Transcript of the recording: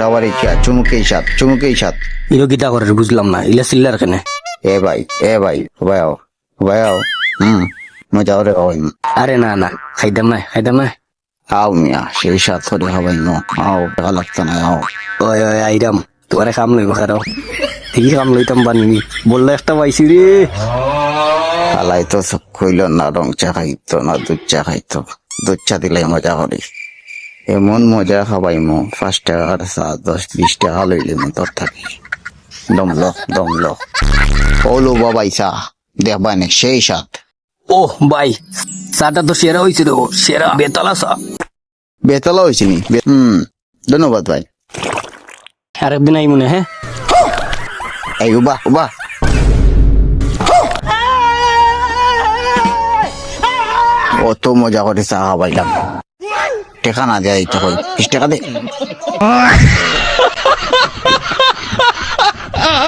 চাওয়ার ইচ্ছা চুমুকেই সাত চুমুকেই সাত। ইলো গীতা করে বুঝলাম না ইলা সিল্লার কেনে? এ ভাই এ ভাই ভাই আও ভাই আও হুম মজা ওরে ওই আরে না না খাইতাম না খাইতাম না। আও মিয়া সেই সাত করে হবাই নো আও টাকা লাগতো না আও ওই ওই আইরাম তোমারে কাম লইব খারাও। ঠিকই কাম লইতাম বানি বললে একটা পাইছি রে। আলাই তো সব কইল না রং চা খাইতো না দুধ চা খাইতো। দুধ চা দিলে মজা করে। এমন মজা খাবাই মো পাঁচ টাকার চা দশ বিশ টাকা লইলে মো তোর থাকি। দমল দমল ওলো বাবাই চা দেখবা নে সেই সাত। ও ভাই চাটা তো সেরা হয়েছে রে সেরা বেতালা চা। বেতলা হয়েছে নি? হুম ধন্যবাদ ভাই। আরেকদিন আই মনে হ্যাঁ? এই উবা উবা। অত মজা করে চা খাবাইলাম। টেকা না দেওয়া দিতে হয় বিশ টাকা দে।